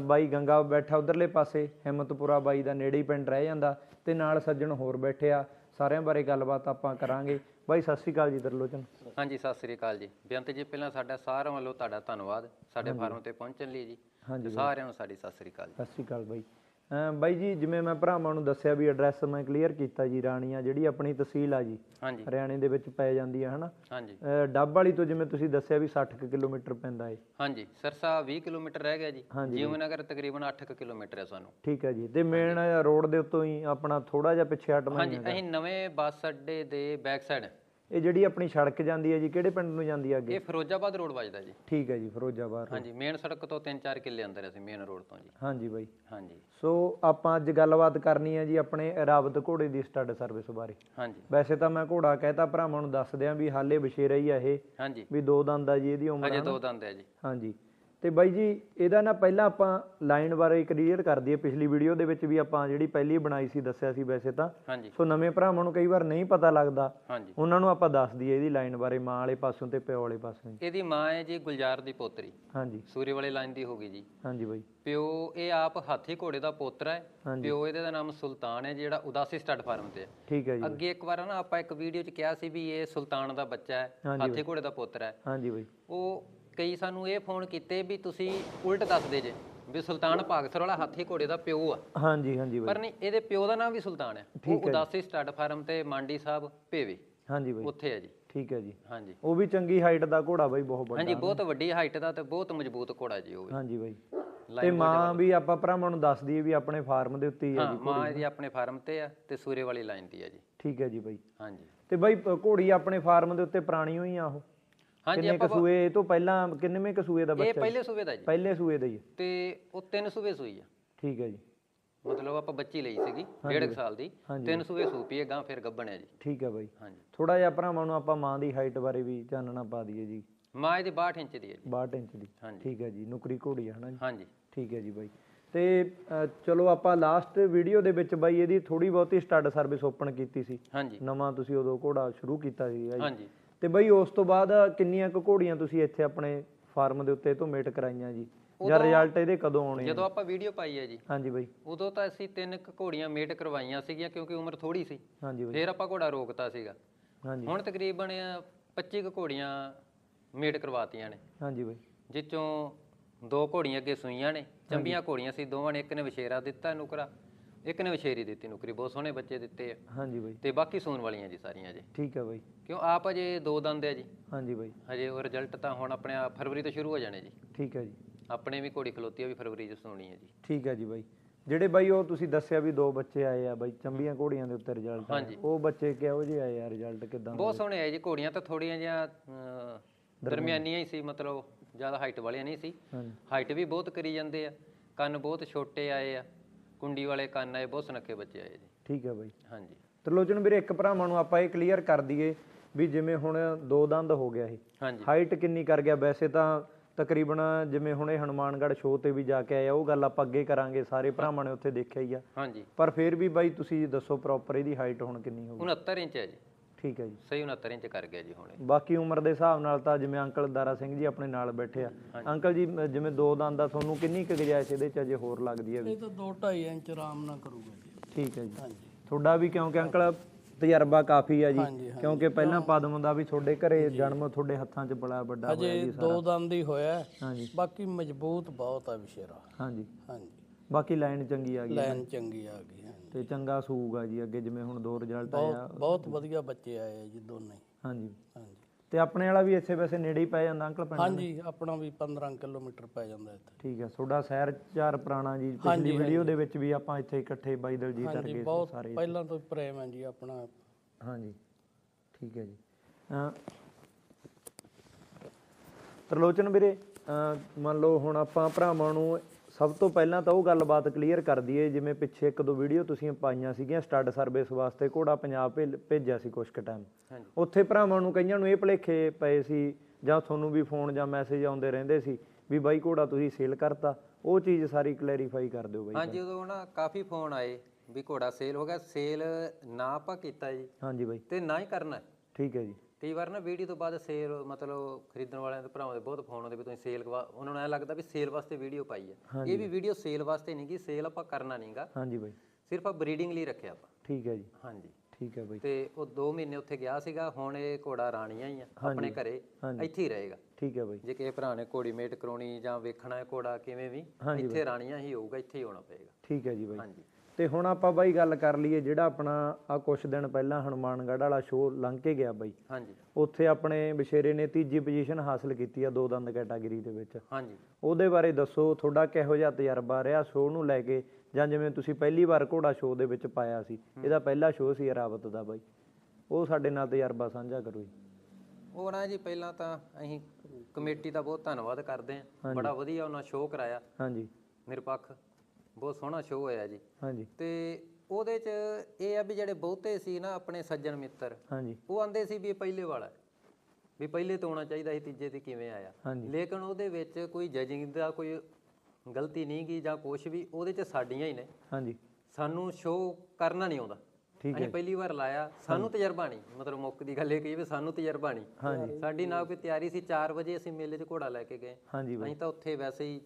Speaker 2: ਬਾਈ ਗੰਗਾ ਬੈਠਾ ਉਧਰਲੇ ਪਾਸੇ, ਹਿੰਮਤਪੁਰਾ ਬਾਈ ਦਾ ਨੇੜੇ ਹੀ ਪਿੰਡ ਰਹਿ ਜਾਂਦਾ ਤੇ ਨਾਲ ਸੱਜਣ ਹੋਰ ਬੈਠੇ ਆ। ਸਾਰਿਆਂ ਬਾਰੇ ਗੱਲਬਾਤ ਆਪਾਂ ਕਰਾਂਗੇ। ਬਾਈ ਸਤਿ ਸ਼੍ਰੀ ਅਕਾਲ ਜੀ ਤਰਲੋਚਨ
Speaker 3: ਹਾਂਜੀ ਸਤਿ ਸ੍ਰੀ ਅਕਾਲ ਜੀ। ਬੇਅੰਤ ਜੀ ਪਹਿਲਾਂ ਸਾਡਾ ਸਾਰਿਆਂ ਵੱਲੋਂ ਤੁਹਾਡਾ ਧੰਨਵਾਦ। ਸਾਡੇ ਫਾਰਮ ਤੇ ਪਹੁੰਚਣ ਲਈ ਜੀ।
Speaker 2: ਹਾਂਜੀ
Speaker 3: ਸਾਰਿਆਂ ਨੂੰ ਸਾਡੀ ਸਤਿ ਸ੍ਰੀ ਅਕਾਲ ਜੀ।
Speaker 2: ਸਤਿ ਸ਼੍ਰੀ ਅਕਾਲ ਬਾਈ। ਬਾਈ ਜੀ ਜਿਵੇਂ ਮੈਂ ਭਰਾਵਾਂ ਨੂੰ ਦੱਸਿਆ ਵੀ ਐਡਰੈਸ ਮੈਂ ਕਲੀਅਰ ਕੀਤਾ ਜੀ ਰਾਣੀਆਂ ਜਿਹੜੀ ਆਪਣੀ ਤਹਿਸੀਲ ਆ ਜੀ ਹਰਿਆਣੇ ਦੇ ਵਿੱਚ ਪੈ ਜਾਂਦੀ ਹੈ ਹਨਾ?
Speaker 3: ਹਾਂਜੀ।
Speaker 2: ਡੱਬ ਵਾਲੀ ਤੋਂ ਜਿਵੇਂ ਤੁਸੀਂ ਦੱਸਿਆ ਵੀ 60 ਕੁ ਕਿਲੋਮੀਟਰ ਪੈਂਦਾ ਏ।
Speaker 3: ਹਾਂਜੀ ਸਰਸਾ 20 ਕਿਲੋਮੀਟਰ ਰਹਿ ਗਿਆ ਜੀ। ਜੀਵਨਗਰ ਤਕਰੀਬਨ 8 ਕਿਲੋਮੀਟਰ ਹੈ ਸਾਨੂੰ।
Speaker 2: ਠੀਕ ਹੈ ਜੀ ਤੇ ਮੇਨ ਰੋਡ ਦੇ ਉੱਤੋਂ ਹੀ ਆਪਣਾ ਥੋੜਾ ਜਿਹਾ ਪਿੱਛੇ ਹਟਣਾ
Speaker 3: ਹਾਂਜੀ ਅਸੀਂ ਨਵੇਂ ਬੱਸ ਅੱਡੇ ਦੇ ਬੈਕ ਸਾਈਡ
Speaker 2: ਇਹ ਜਿਹੜੀ ਆਪਣੀ ਸੜਕ ਜਾਂਦੀ ਹੈ ਜੀ ਕਿਹੜੇ ਪਿੰਡ ਨੂੰ ਜਾਂਦੀ ਹੈ ਅੱਗੇ?
Speaker 3: ਇਹ ਫਿਰੋਜ਼ਾਬਾਦ ਰੋਡ ਵੱਜਦਾ ਜੀ।
Speaker 2: ਠੀਕ ਹੈ ਜੀ ਫਿਰੋਜ਼ਾਬਾਦ
Speaker 3: ਹਾਂਜੀ ਮੇਨ ਸੜਕ ਤੋਂ 3-4 ਕਿੱਲੇ ਅੰਦਰ ਅਸੀਂ ਮੇਨ ਰੋਡ ਤੋਂ ਜੀ।
Speaker 2: ਹਾਂਜੀ ਬਾਈ।
Speaker 3: ਹਾਂਜੀ।
Speaker 2: ਸੋ ਆਪਾਂ ਅੱਜ ਗੱਲਬਾਤ ਕਰਨੀ ਹੈ ਜੀ ਆਪਣੇ ਰਾਬਤ ਘੋੜੇ ਦੀ ਸਟੱਡ ਸਰਵਿਸ ਬਾਰੇ।
Speaker 3: ਹਾਂਜੀ।
Speaker 2: ਵੈਸੇ ਤਾਂ ਮੈਂ ਘੋੜਾ ਕਹਿਤਾ ਭਰਾਵਾਂ ਨੂੰ ਦੱਸ ਦਿਆਂ ਵੀ ਹਾਲੇ ਬਸ਼ੇਰਾ ਹੀ ਆ ਇਹ।
Speaker 3: ਹਾਂਜੀ।
Speaker 2: ਵੀ ਦੋ ਦੰਦ ਆ ਜੀ ਇਹਦੀ ਉਮਰ
Speaker 3: ਹਜੇ ਦੋ ਦੰਦ ਹੈ ਜੀ।
Speaker 2: ਹਾਂਜੀ। ਤੇ ਬਾਈ ਜੀ ਇਹਦਾ ਨਾ ਪਹਿਲਾਂ ਆਪਾਂ ਲਾਈਨ ਬਾਰੇ ਕਲੀਅਰ ਕਰ ਦਈਏ। ਪਿਛਲੀ ਵੀਡੀਓ ਦੇ ਵਿੱਚ ਵੀ ਆਪਾਂ ਜਿਹੜੀ ਪਹਿਲੀ ਬਣਾਈ ਸੀ ਦੱਸਿਆ ਸੀ ਵੈਸੇ ਤਾਂ। ਸੋ ਨਵੇਂ ਭਰਾਵਾਂ ਨੂੰ ਕਈ ਵਾਰ ਨਹੀਂ ਪਤਾ ਲੱਗਦਾ। ਉਹਨਾਂ ਨੂੰ ਆਪਾਂ ਦੱਸ ਦਈਏ ਇਹਦੀ ਲਾਈਨ ਬਾਰੇ ਮਾਂ ਵਾਲੇ ਪਾਸੋਂ ਤੇ ਪਿਓ ਵਾਲੇ ਪਾਸੋਂ।
Speaker 3: ਇਹਦੀ ਮਾਂ ਹੈ ਜੀ ਗੁਲਜ਼ਾਰ ਦੀ ਪੋਤਰੀ।
Speaker 2: ਹਾਂਜੀ।
Speaker 3: ਸੂਰੇ ਵਾਲੇ ਲਾਈਨ ਦੀ ਹੋਗੀ ਜੀ।
Speaker 2: ਹਾਂਜੀ ਬਾਈ।
Speaker 3: ਪਿਓ ਇਹ ਆਪ ਹਾਥੀ ਘੋੜੇ ਦਾ ਪੋਤਰਾ ਹੈ। ਪਿਓ ਇਹਦੇ ਦਾ ਨਾਮ ਸੁਲਤਾਨ ਹੈ ਜਿਹੜਾ ਉਦਾਸੀ ਸਟੱਡ ਫਾਰਮ ਤੇ ਹੈ।
Speaker 2: ਠੀਕ ਹੈ ਜੀ।
Speaker 3: ਅੱਗੇ ਇੱਕ ਵਾਰ ਨਾ ਆਪਾਂ ਇੱਕ ਵੀਡੀਓ 'ਚ ਕਿਹਾ ਸੀ ਵੀ ਇਹ ਸੁਲਤਾਨ ਦਾ ਬੱਚਾ ਹੈ ਹਾਥੀ ਘੋੜੇ ਦਾ ਪੁੱਤਰ ਹੈ।
Speaker 2: ਹਾਂਜੀ ਬਾਈ।
Speaker 3: ਉਹ ਕਈ ਸਾਨੂੰ ਇਹ ਫੋਨ ਕੀਤੇ ਵੀ ਤੁਸੀਂ ਉਲਟ ਦੱਸਦੇ ਜੇ ਵੀ ਸੁਲਤਾਨ ਭਾਗਸਰ ਵਾਲਾ ਹਾਥੀ ਘੋੜੇ ਦਾ ਪਿਓ ਆ।
Speaker 2: ਹਾਂਜੀ ਹਾਂਜੀ ਬਾਈ।
Speaker 3: ਪਰ ਨਹੀਂ ਇਹਦੇ ਪਿਓ ਦਾ ਨਾਮ ਵੀ ਸੁਲਤਾਨ ਹੈ। ਉਹ ਉਦਾਸੀ ਸਟੱਡ ਫਾਰਮ ਤੇ ਮਾਂਡੀ ਸਾਹਿਬ ਭੇਵੇ।
Speaker 2: ਹਾਂਜੀ ਬਾਈ।
Speaker 3: ਉੱਥੇ ਹੈ ਜੀ।
Speaker 2: ਠੀਕ ਹੈ ਜੀ।
Speaker 3: ਹਾਂਜੀ।
Speaker 2: ਉਹ ਵੀ ਚੰਗੀ ਹਾਈਟ ਦਾ ਘੋੜਾ ਬਾਈ ਬਹੁਤ ਵੱਡਾ।
Speaker 3: ਹਾਂਜੀ ਬਹੁਤ ਵੱਡੀ ਹਾਈਟ ਦਾ ਤੇ ਬਹੁਤ ਮਜ਼ਬੂਤ ਘੋੜਾ ਜੀ ਉਹ ਵੀ।
Speaker 2: ਹਾਂਜੀ ਬਾਈ। ਤੇ ਮਾਂ ਵੀ ਆਪਾਂ ਭਰਾਵਾਂ ਨੂੰ ਦੱਸ ਦਈਏ ਵੀ ਆਪਣੇ ਫਾਰਮ ਦੇ ਉੱਤੇ ਹੀ ਹੈ
Speaker 3: ਹਾਂ
Speaker 2: ਜੀ
Speaker 3: ਮਾਂ ਇਹਦੀ ਆਪਣੇ ਫਾਰਮ ਤੇ ਆ ਤੇ ਸੂਰੇ ਵਾਲੀ ਲਾਈਨ ਦੀ ਆ ਜੀ।
Speaker 2: ਠੀਕ ਹੈ ਜੀ ਬਾਈ।
Speaker 3: ਹਾਂਜੀ।
Speaker 2: ਤੇ ਬਾਈ ਘੋੜੀ ਆਪਣੇ ਫਾਰਮ ਦੇ ਉੱਤੇ ਪੁਰਾਣੀ ਹੋਈ ਆ ਉਹ?
Speaker 3: ਹਾਂਜੀ
Speaker 2: ਕਿੰਨੇ ਕਸੂਏ? ਇਹ ਤੋਂ ਪਹਿਲਾਂ ਕਿੰਨੇਵੇਂ ਕਸੂਏ ਦਾ
Speaker 3: ਇਹ
Speaker 2: ਬੱਚਾ
Speaker 3: ਪਹਿਲੇ ਸੂਬੇ ਦਾ ਜੀ।
Speaker 2: ਪਹਿਲੇ ਸੂਏ ਦਾ ਹੀ ਹੈ।
Speaker 3: ਤੇ ਉਹ ਤਿੰਨ ਸੂਬੇ ਸੂਈ ਆ।
Speaker 2: ਠੀਕ ਹੈ ਜੀ।
Speaker 3: ਮਤਲਬ ਆਪਾਂ ਬੱਚੀ ਲਈ ਸੀਗੀ ਡੇਢ ਕੁ ਸਾਲ ਦੀ। ਤਿੰਨ ਸੂਬੇ ਸੂਪੀ ਹੈ ਗਾਂ ਫਿਰ ਗੱਬਣ ਹੈ ਜੀ।
Speaker 2: ਠੀਕ ਹੈ ਬਾਈ।
Speaker 3: ਹਾਂਜੀ।
Speaker 2: ਥੋੜਾ ਜਿਹਾ ਭਰਾਵਾਂ ਨੂੰ ਆਪਾਂ ਮਾਂ ਦੀ ਹਾਈਟ ਬਾਰੇ ਵੀ ਚਾਨਣਾ ਪਾ ਦਈਏ ਜੀ।
Speaker 3: ਮਾਂ ਇਹਦੀ 62 ਇੰਚ ਦੀ ਹੈ ਜੀ।
Speaker 2: 62 ਇੰਚ ਦੀ।
Speaker 3: ਹਾਂਜੀ।
Speaker 2: ਠੀਕ ਹੈ ਜੀ ਨੁਕਰੀ ਘੋੜੀ ਹੈ ਹਨਾ ਜੀ?
Speaker 3: ਹਾਂਜੀ।
Speaker 2: ਠੀਕ ਹੈ ਜੀ ਬਾਈ। ਤੇ ਅ, ਚਲੋ ਆਪਾਂ ਲਾਸਟ ਵੀਡੀਓ ਦੇ ਵਿੱਚ ਬਾਈ ਇਹਦੀ ਥੋੜੀ ਬਹੁਤੀ ਸਟੱਡ ਸਰਵਿਸ ਓਪਨ ਕੀਤੀ ਸੀ।
Speaker 3: ਹਾਂਜੀ।
Speaker 2: ਨਵਾਂ ਤੁਸੀਂ ਉਦੋਂ ਘੋੜਾ ਸ਼ੁਰੂ ਕੀਤਾ ਸੀ ਜੀ
Speaker 3: ਹਾਂਜੀ।
Speaker 2: ਤੇ ਬਾਈ ਉਸ ਤੋਂ ਬਾਅਦ ਕਿੰਨੀਆਂ ਕੁ ਘੋੜੀਆਂ ਤੁਸੀਂ ਇੱਥੇ ਆਪਣੇ ਫਾਰਮ ਦੇ ਉੱਤੇ ਤੋਂ ਮੇਟ ਕਰਾਈਆਂ ਜੀ? ਜਾਂ ਰਿਜ਼ਲਟ ਇਹਦੇ ਕਦੋਂ ਆਉਣੇ?
Speaker 3: ਜਦੋਂ ਆਪਾਂ ਵੀਡੀਓ ਪਾਈ ਹੈ ਜੀ।
Speaker 2: ਹਾਂਜੀ ਬਾਈ।
Speaker 3: ਉਦੋਂ ਤਾਂ ਅਸੀਂ ਤਿੰਨ ਕੁ ਘੋੜੀਆਂ ਮੇਟ ਕਰਵਾਈਆਂ ਸੀਗੀਆਂ ਕਿਉਂਕਿ ਉਮਰ ਥੋੜੀ ਸੀ।
Speaker 2: ਹਾਂਜੀ ਬਾਈ।
Speaker 3: ਫਿਰ ਆਪਾਂ ਘੋੜਾ ਰੋਕਤਾ ਸੀਗਾ।
Speaker 2: ਹਾਂਜੀ।
Speaker 3: ਹੁਣ ਤਕਰੀਬਨ 25 ਕੁ ਘੋੜੀਆਂ ਮੇਟ ਕਰਵਾਤੀਆਂ ਨੇ।
Speaker 2: ਹਾਂਜੀ ਬਾਈ।
Speaker 3: ਜਿੱਚੋਂ ਦੋ ਘੋੜੀਆਂ ਅੱਗੇ ਸੂਈਆਂ ਨੇ ਚੰਬੀਆਂ ਘੋੜੀਆਂ ਸੀ ਦੋਵਾਂ ਨੇ ਇੱਕ ਨੇ ਵਿਸ਼ੇਰਾ ਦਿੱਤਾ ਨੁਕਰਾ। ਇੱਕ ਨੇ ਵਿਸ਼ੇਰੀ ਦਿੱਤੀ ਨੁਕਰੀ ਬਹੁਤ ਸੋਹਣੇ ਬੱਚੇ ਦਿੱਤੇ ਆ।
Speaker 2: ਹਾਂਜੀ ਬਾਈ।
Speaker 3: ਤੇ ਬਾਕੀ ਸੂਣ ਵਾਲੀਆਂ ਜੀ ਸਾਰੀਆਂ ਜੀ।
Speaker 2: ਠੀਕ ਹੈ ਬਾਈ।
Speaker 3: ਕਿਉਂ ਆਪ ਅਜੇ ਦੋ ਦੰਦ ਹੈ ਜੀ।
Speaker 2: ਹਾਂਜੀ ਬਾਈ।
Speaker 3: ਹਜੇ ਉਹ ਰਿਜ਼ਲਟ ਤਾਂ ਹੁਣ ਆਪਣੇ ਆਪ ਫਰਵਰੀ ਤੋਂ ਸ਼ੁਰੂ ਹੋ ਜਾਣੇ ਜੀ।
Speaker 2: ਠੀਕ ਹੈ ਜੀ।
Speaker 3: ਆਪਣੇ ਵੀ ਘੋੜੀ ਖਲੋਤੀ ਆ ਵੀ ਫਰਵਰੀ 'ਚ ਸੂਣੀ ਹੈ ਜੀ।
Speaker 2: ਠੀਕ ਹੈ ਜੀ ਬਾਈ। ਜਿਹੜੇ ਬਾਈ ਉਹ ਤੁਸੀਂ ਦੱਸਿਆ ਵੀ ਦੋ ਬੱਚੇ ਆਏ ਆ ਬਾਈ ਚੰਬੀਆਂ ਘੋੜੀਆਂ ਦੇ ਉੱਤੇ ਰਿਜ਼ਲਟ। ਉਹ ਬੱਚੇ ਕਿਹੋ ਜਿਹੇ ਆਏ ਆ ਰਿਜ਼ਲਟ ਕਿਦਾਂ
Speaker 3: ਬਹੁਤ ਸੋਹਣੇ ਆਏ ਜੀ ਘੋੜੀਆਂ ਤਾਂ ਥੋੜੀਆਂ ਅਹ, ਦਰਮਿਆਨੀਆਂ ਹੀ ਸੀ ਮਤਲਬ ਜ਼ਿਆਦਾ ਹਾਈਟ ਵਾਲੀਆਂ ਨਹੀਂ ਸੀ। ਹਾਈਟ ਵੀ ਬਹੁਤ ਕਰੀ ਜਾਂਦੇ ਆ ਕੰਨ ਬਹੁਤ ਛੋਟੇ ਆਏ ਆ। ਕੁੰਡੀ ਵਾਲੇ ਕੰਨ ਆਏ ਬਹੁਤ ਸੁਨੱਖੇ ਬੱਚੇ ਆਏ ਜੀ।
Speaker 2: ਠੀਕ ਹੈ ਬਾਈ।
Speaker 3: ਹਾਂਜੀ।
Speaker 2: ਤਰਲੋਚਨ ਵੀਰੇ ਇੱਕ ਭਰਾਵਾਂ ਨੂੰ ਆਪਾਂ ਇਹ ਕਲੀਅਰ ਕਰ ਦਈਏ ਵੀ ਜਿਵੇਂ ਹੁਣ ਦੋ ਦੰਦ ਹੋ ਗਿਆ ਇਹ।
Speaker 3: ਹਾਂਜੀ।
Speaker 2: ਹਾਈਟ ਕਿੰਨੀ ਕਰ ਗਿਆ ਵੈਸੇ ਤਾਂ ਤਕਰੀਬਨ ਜਿਵੇਂ ਹੁਣ ਇਹ ਹਨੂਮਾਨਗੜ੍ਹ ਸ਼ੋਅ ਤੇ ਵੀ ਜਾ ਕੇ ਆਇਆ ਉਹ ਗੱਲ ਆਪਾਂ ਅੱਗੇ ਕਰਾਂਗੇ ਸਾਰੇ ਭਰਾਵਾਂ ਨੇ ਉੱਥੇ ਦੇਖਿਆ ਹੀ ਆ।
Speaker 3: ਹਾਂਜੀ।
Speaker 2: ਪਰ ਫਿਰ ਵੀ ਬਾਈ ਤੁਸੀਂ ਦੱਸੋ ਪ੍ਰੋਪਰ ਇਹਦੀ ਹਾਈਟ ਹੁਣ ਕਿੰਨੀ ਹੋਊਗੀ
Speaker 3: 69 ਇੰਚ ਹੈ ਜੀ।
Speaker 2: ਠੀਕ ਹੈ ਜੀ।
Speaker 3: ਸਹੀ 69 ਇੰਚ ਕਰ ਗਿਆ ਜੀ ਹੁਣ।
Speaker 2: ਬਾਕੀ ਉਮਰ ਦੇ ਹਿਸਾਬ ਨਾਲ ਤਾਂ ਜਿਵੇਂ ਅੰਕਲ ਦਾਰਾ ਸਿੰਘ ਜੀ ਆਪਣੇ ਨਾਲ ਬੈਠੇ ਆ। ਅੰਕਲ ਜੀ ਜਿਵੇਂ ਦੋ ਦੰਦ ਦਾ ਤੁਹਾਨੂੰ ਕਿੰਨੀ ਕੁ ਗੁੰਜਾਇਸ਼ ਇਹਦੇ ਚ ਅਜੇ ਹੋਰ ਲੱਗਦੀ ਹੈ ਵੀ?
Speaker 4: ਇਹ ਤਾਂ 2.5 ਇੰਚ ਆਰਾਮ ਨਾਲ ਕਰੂਗਾ ਜੀ।
Speaker 2: ਠੀਕ ਹੈ ਜੀ।
Speaker 4: ਹਾਂਜੀ।
Speaker 2: ਤੁਹਾਡਾ ਵੀ ਕਿਉਂਕਿ ਅੰਕਲ ਤਜਰਬਾ ਕਾਫੀ ਆ ਜੀ ਕਿਉਂਕਿ ਪਹਿਲਾਂ ਪਦਮ ਦਾ ਵੀ ਤੁਹਾਡੇ ਘਰੇ ਜਨਮ ਤੁਹਾਡੇ ਹੱਥਾਂ 'ਚ ਬੜਾ ਵੱਡਾ ਹੋਇਆ
Speaker 4: ਅਜੇ ਦੋ ਦੰਦ ਹੀ ਹੋਇਆ। ਹੈ।
Speaker 2: ਹਾਂਜੀ।
Speaker 4: ਬਾਕੀ ਮਜ਼ਬੂਤ ਬਹੁਤ ਆ ਵਿਸ਼ੇਰਾ।
Speaker 2: ਹਾਂਜੀ।
Speaker 4: ਹਾਂਜੀ।
Speaker 2: ਬਾਕੀ ਲਾਈਨ ਚੰਗੀ ਆ ਗਈ
Speaker 4: ਲਾਈਨ ਚੰਗੀ ਆ ਗਈ
Speaker 2: ਤੇ ਚੰਗਾ ਸੂਗਾ ਜੀ ਅੱਗੇ ਜਿਵੇਂ ਹੁਣ ਦੋ ਰਿਜ਼ਲਟ ਆਇਆ
Speaker 4: ਬਹੁਤ ਬਹੁਤ ਵਧੀਆ ਬੱਚੇ ਆਏ ਆ ਜੀ ਦੋਨੇ। ਹੀ।
Speaker 2: ਹਾਂਜੀ।
Speaker 4: ਹਾਂਜੀ।
Speaker 2: ਤੇ ਆਪਣੇ ਵਾਲਾ ਵੀ ਇੱਥੇ ਵੈਸੇ ਨੇੜੇ ਹੀ ਪੈ ਜਾਂਦਾ ਅੰਕਲ ਪਿੰਡ
Speaker 4: ਹਾਂਜੀ ਆਪਣਾ ਵੀ 15 ਕਿਲੋਮੀਟਰ ਪੈ ਜਾਂਦਾ ਇੱਥੇ।
Speaker 2: ਠੀਕ ਹੈ ਤੁਹਾਡਾ ਸ਼ਹਿਰ ਚਾਰ ਪੁਰਾਣਾ ਜੀ ਪਿਛਲੀ ਵੀਡੀਓ ਦੇ ਵਿੱਚ ਵੀ ਆਪਾਂ ਇੱਥੇ ਇਕੱਠੇ ਬਾਈ ਦਲਜੀਤ
Speaker 4: ਹਾਂਜੀ ਬਹੁਤ
Speaker 2: ਸਾਰੇ
Speaker 4: ਪਹਿਲਾਂ ਤੋਂ ਹੀ ਪ੍ਰੇਮ ਹੈ ਜੀ ਆਪਣਾ।
Speaker 2: ਹਾਂਜੀ ਠੀਕ ਹੈ ਜੀ। ਅਮ ਤਰਲੋਚਨ ਵੀਰੇ ਅਮ ਮੰਨ ਲਓ ਹੁਣ ਆਪਾਂ ਭਰਾਵਾਂ ਨੂੰ ਸਭ ਤੋਂ ਪਹਿਲਾਂ ਤਾਂ ਉਹ ਗੱਲਬਾਤ ਕਲੀਅਰ ਕਰ ਦਈਏ ਜਿਵੇਂ ਪਿੱਛੇ ਇੱਕ ਦੋ ਵੀਡੀਓ ਤੁਸੀਂ ਪਾਈਆਂ ਸੀਗੀਆਂ ਸਟੱਡ ਸਰਵਿਸ ਵਾਸਤੇ ਘੋੜਾ ਪੰਜਾਬ ਭੇਜ- ਭੇਜਿਆ ਸੀ ਕੁਛ ਕੁ ਟਾਈਮ ਉੱਥੇ ਭਰਾਵਾਂ ਨੂੰ ਕਈਆਂ ਨੂੰ ਇਹ ਭਲੇਖੇ ਪਏ ਸੀ ਜਾਂ ਤੁਹਾਨੂੰ ਵੀ ਫੋਨ ਜਾਂ ਮੈਸੇਜ ਆਉਂਦੇ ਰਹਿੰਦੇ ਸੀ ਵੀ ਬਾਈ ਘੋੜਾ ਤੁਸੀਂ ਸੇਲ ਕਰਤਾ ਉਹ ਚੀਜ਼ ਸਾਰੀ ਕਲੈਰੀਫਾਈ ਕਰ ਦਿਓ ਬਾਈ
Speaker 3: ਹਾਂਜੀ ਉਦੋਂ ਨਾ ਕਾਫੀ ਫੋਨ ਆਏ ਵੀ ਘੋੜਾ ਸੇਲ ਹੋ ਗਿਆ ਸੇਲ ਨਾ ਆਪਾਂ ਕੀਤਾ ਜੀ।
Speaker 2: ਹਾਂਜੀ ਬਾਈ।
Speaker 3: ਤੇ ਨਾ ਹੀ ਕਰਨਾ।
Speaker 2: ਠੀਕ ਹੈ ਜੀ।
Speaker 3: ਕਈ ਵਾਰ ਨਾ ਵੀਡੀਓ ਤੋਂ ਬਾਅਦ ਸੇਲ ਮਤਲਬ ਖਰੀਦਣ ਵਾਲਿਆਂ ਦੇ ਭਰਾਵਾਂ ਦੇ ਬਹੁਤ ਫੋਨ ਆਉਂਦੇ ਵੀ ਤੁਸੀਂ ਸੇਲ ਉਹਨਾਂ ਨੂੰ ਐ ਲੱਗਦਾ ਵੀ ਸੇਲ ਵਾਸਤੇ ਵੀਡੀਓ ਪਾਈ ਹੈ ਇਹ ਵੀ ਵੀਡੀਓ ਸੇਲ ਵਾਸਤੇ ਨਹੀਂ ਗੀ ਸੇਲ ਆਪਾਂ ਕਰਨਾ ਨਹੀਂਗਾ
Speaker 2: ਹਾਂਜੀ ਬਾਈ।
Speaker 3: ਸਿਰਫ ਆ ਬਰੀਡਿੰਗ ਲਈ ਰੱਖਿਆ ਆਪਾਂ।
Speaker 2: ਠੀਕ ਹੈ ਜੀ।
Speaker 3: ਹਾਂਜੀ।
Speaker 2: ਠੀਕ ਹੈ ਬਾਈ।
Speaker 3: ਤੇ ਉਹ 2 ਮਹੀਨੇ ਉੱਥੇ ਗਿਆ ਸੀਗਾ ਹੁਣ ਇਹ ਘੋੜਾ ਰਾਣੀਆਂ ਹੀ ਆ ਆਪਣੇ ਘਰੇ। ਇੱਥੇ ਹੀ ਰਹੇਗਾ।
Speaker 2: ਠੀਕ ਹੈ ਬਾਈ।
Speaker 3: ਜੇ ਕਿਸੇ ਭਰਾ ਨੇ ਘੋੜੀ ਮੇਟ ਕਰਾਉਣੀ ਜਾਂ ਵੇਖਣਾ ਹੈ ਘੋੜਾ ਕਿਵੇਂ ਵੀ ਇੱਥੇ ਰਾਣੀਆਂ ਹੀ ਹੋਊਗਾ ਇੱਥੇ ਹੀ ਹੋਣਾ ਪਏਗਾ।
Speaker 2: ਠੀਕ ਹੈ ਜੀ ਬਾਈ।
Speaker 3: ਹਾਂਜੀ।
Speaker 2: ਤੇ ਹੁਣ ਆਪਾਂ ਬਾਈ ਗੱਲ ਕਰ ਲਈਏ ਜਿਹੜਾ ਆਪਣਾ ਆ ਕੁਛ ਦਿਨ ਪਹਿਲਾਂ ਹਨੂਮਾਨਗੜ੍ਹ ਵਾਲਾ ਸ਼ੋਅ ਲੰਘ ਕੇ ਗਿਆ ਬਾਈ।
Speaker 3: ਹਾਂਜੀ।
Speaker 2: ਉੱਥੇ ਆਪਣੇ ਵਿਸ਼ੇਰੇ ਨੇ ਤੀਜੀ ਪੋਜੀਸ਼ਨ ਹਾਸਲ ਕੀਤੀ ਆ ਦੋ ਦੰਦ ਕੈਟਾਗਰੀ ਦੇ ਵਿੱਚ।
Speaker 3: ਹਾਂਜੀ।
Speaker 2: ਉਹਦੇ ਬਾਰੇ ਦੱਸੋ ਤੁਹਾਡਾ ਕਿਹੋ ਜਿਹਾ ਤਜਰਬਾ ਰਿਹਾ ਸ਼ੋਅ ਨੂੰ ਲੈ ਕੇ? ਜਾਂ ਜਿਵੇਂ ਤੁਸੀਂ ਪਹਿਲੀ ਵਾਰ ਘੋੜਾ ਸ਼ੋਅ ਦੇ ਵਿੱਚ ਪਾਇਆ ਸੀ ਇਹਦਾ ਪਹਿਲਾ ਸ਼ੋਅ ਸੀ ਰਾਵਤ ਦਾ ਬਾਈ। ਉਹ ਸਾਡੇ ਨਾਲ ਤਜਰਬਾ ਸਾਂਝਾ ਕਰੋ ਜੀ।
Speaker 3: ਉਹ ਨਾ ਜੀ ਪਹਿਲਾਂ ਤਾਂ ਅਸੀਂ ਕਮੇਟੀ ਦਾ ਬਹੁਤ ਧੰਨਵਾਦ ਕਰਦੇ ਹਾਂ। ਬੜਾ ਵਧੀਆ ਉਹਨਾਂ ਸ਼ੋਅ ਕਰਾਇਆ।
Speaker 2: ਹਾਂਜੀ।
Speaker 3: ਨਿਰਪੱਖ। ਬਹੁਤ ਸੋਹਣਾ ਸ਼ੋਅ ਹੋਇਆ ਜੀ।
Speaker 2: ਹਾਂਜੀ।
Speaker 3: ਤੇ ਉਹਦੇ ਚ ਇਹ ਆ ਵੀ ਜਿਹੜੇ ਬਹੁਤੇ ਸੀ ਨਾ ਆਪਣੇ ਸੱਜਣ ਮਿੱਤਰ
Speaker 2: ਹਾਂਜੀ।
Speaker 3: ਉਹ ਆਂਦੇ ਸੀ ਵੀ ਇਹ ਪਹਿਲੇ ਵਾਲਾ ਹੈ। ਵੀ ਪਹਿਲੇ ਤੋਂ ਆਉਣਾ ਚਾਹੀਦਾ ਸੀ ਤੀਜੇ ਤੇ ਕਿਵੇਂ ਆਇਆ। ਲੇਕਿਨ ਉਹਦੇ ਵਿੱਚ ਕੋਈ ਜਜਿੰਗ ਦਾ ਕੋਈ ਗਲਤੀ ਨਹੀਂ ਗਈ ਜਾਂ ਕੁਝ ਵੀ ਉਹਦੇ ਚ ਸਾਡੀਆਂ ਹੀ ਨੇ।
Speaker 2: ਹਾਂਜੀ।
Speaker 3: ਸਾਨੂੰ ਸ਼ੋਅ ਕਰਨਾ ਨਹੀਂ ਆਉਂਦਾ।
Speaker 2: ਠੀਕ
Speaker 3: ਅਸੀਂ ਪਹਿਲੀ ਵਾਰ ਲਾਇਆ ਸਾਨੂੰ ਤਜਰਬਾ ਨਹੀਂ ਮਤਲਬ ਮੁੱਕ ਦੀ ਗੱਲ ਇਹ ਕਹੀ ਵੀ ਸਾਨੂੰ ਤਜਰਬਾ ਨਹੀਂ।
Speaker 2: ਹਾਂਜੀ।
Speaker 3: ਸਾਡੀ ਨਾ ਕੋਈ ਤਿਆਰੀ ਸੀ 4 ਵਜੇ ਅਸੀਂ ਮੇਲੇ 'ਚ ਘੋੜਾ ਲੈ ਕੇ ਗਏ। ਅਸੀਂ ਤਾਂ ਉੱਥੇ ਵੈਸੇ ਹੀ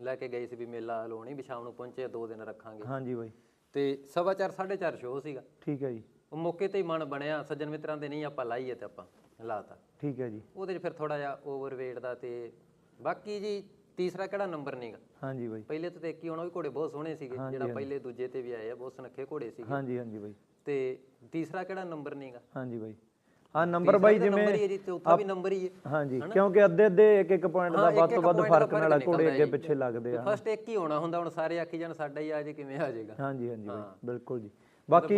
Speaker 3: ਲੈ ਕੇ ਗਏ ਸੀ ਵੀ ਮੇਲਾ ਲਾਉਣੀ ਵੀ ਸ਼ਾਮ ਨੂੰ ਪਹੁੰਚੇ ਦੋ ਦਿਨ ਰੱਖਾਂਗੇ।
Speaker 2: ਹਾਂਜੀ ਬਾਈ।
Speaker 3: ਤੇ ਸਵਾ ਚਾਰ 4:30 ਸ਼ੋਅ ਸੀਗਾ।
Speaker 2: ਠੀਕ ਹੈ ਜੀ।
Speaker 3: ਉਹ ਮੌਕੇ ਤੇ ਹੀ ਮਨ ਬਣਿਆ ਸੱਜਣ ਮਿੱਤਰਾਂ ਦੇ ਨਹੀਂ ਆਪਾਂ ਲਾਈਏ ਤੇ ਆਪਾਂ ਲਾਤਾ।
Speaker 2: ਠੀਕ ਹੈ ਜੀ।
Speaker 3: ਉਹਦੇ 'ਚ ਫਿਰ ਥੋੜਾ ਜਿਹਾ ਓਵਰਵੇਟ ਦਾ ਤੇ ਬਾਕੀ ਜੀ ਤੀਸਰਾ ਕਿਹੜਾ ਨੰਬਰ ਨਹੀਂਗਾ?
Speaker 2: ਹਾਂਜੀ ਬਾਈ।
Speaker 3: ਪਹਿਲੇ ਤੇ ਇੱਕ ਹੀ ਹੋਣਾ ਵੀ ਘੋੜੇ ਬਹੁਤ ਸੋਹਣੇ ਸੀਗੇ ਜਿਹੜਾ ਪਹਿਲੇ ਦੂਜੇ ਤੇ ਵੀ ਆਏ ਆ ਬਹੁਤ ਸੁਨੱਖੇ ਘੋੜੇ ਸੀਗੇ।
Speaker 2: ਹਾਂਜੀ ਹਾਂਜੀ ਬਾਈ।
Speaker 3: ਤੇ ਤੀਸਰਾ ਕਿਹੜਾ ਨੰਬਰ ਨਹੀਂਗਾ?
Speaker 2: ਹਾਂਜੀ ਬਾਈ। ਆ ਨੰਬਰ ਬਾਈ
Speaker 3: ਨੰਬਰ
Speaker 2: ਜਿਵੇਂ
Speaker 3: ਹੀ ਹੈ ਜੀ ਚੌਥਾ ਵੀ ਨੰਬਰ ਹੀ ਹੈ।
Speaker 2: ਹਾਂਜੀ ਕਿਉਂਕਿ ਅੱਧੇ ਅੱਧੇ ਇੱਕ ਇੱਕ ਪੁਆਇੰਟ ਦਾ ਵੱਧ ਤੋਂ ਵੱਧ ਫ਼ਰਕ ਨਾਲ ਘੋੜੇ ਅੱਗੇ। ਪਿੱਛੇ ਲੱਗਦੇ ਆ।
Speaker 3: ਫਸਟ ਇੱਕ ਹੀ ਹੋਣਾ ਹੁੰਦਾ ਹੁਣ ਸਾਰੇ ਆਖੀ ਜਾਣ ਸਾਡਾ ਹੀ ਆ ਜੇ ਕਿਵੇਂ ਆ ਜਾਏਗਾ।
Speaker 2: ਹਾਂਜੀ ਹਾਂਜੀ ਬਾਈ ਬਿਲਕੁਲ ਜੀ। ਬਾਕੀ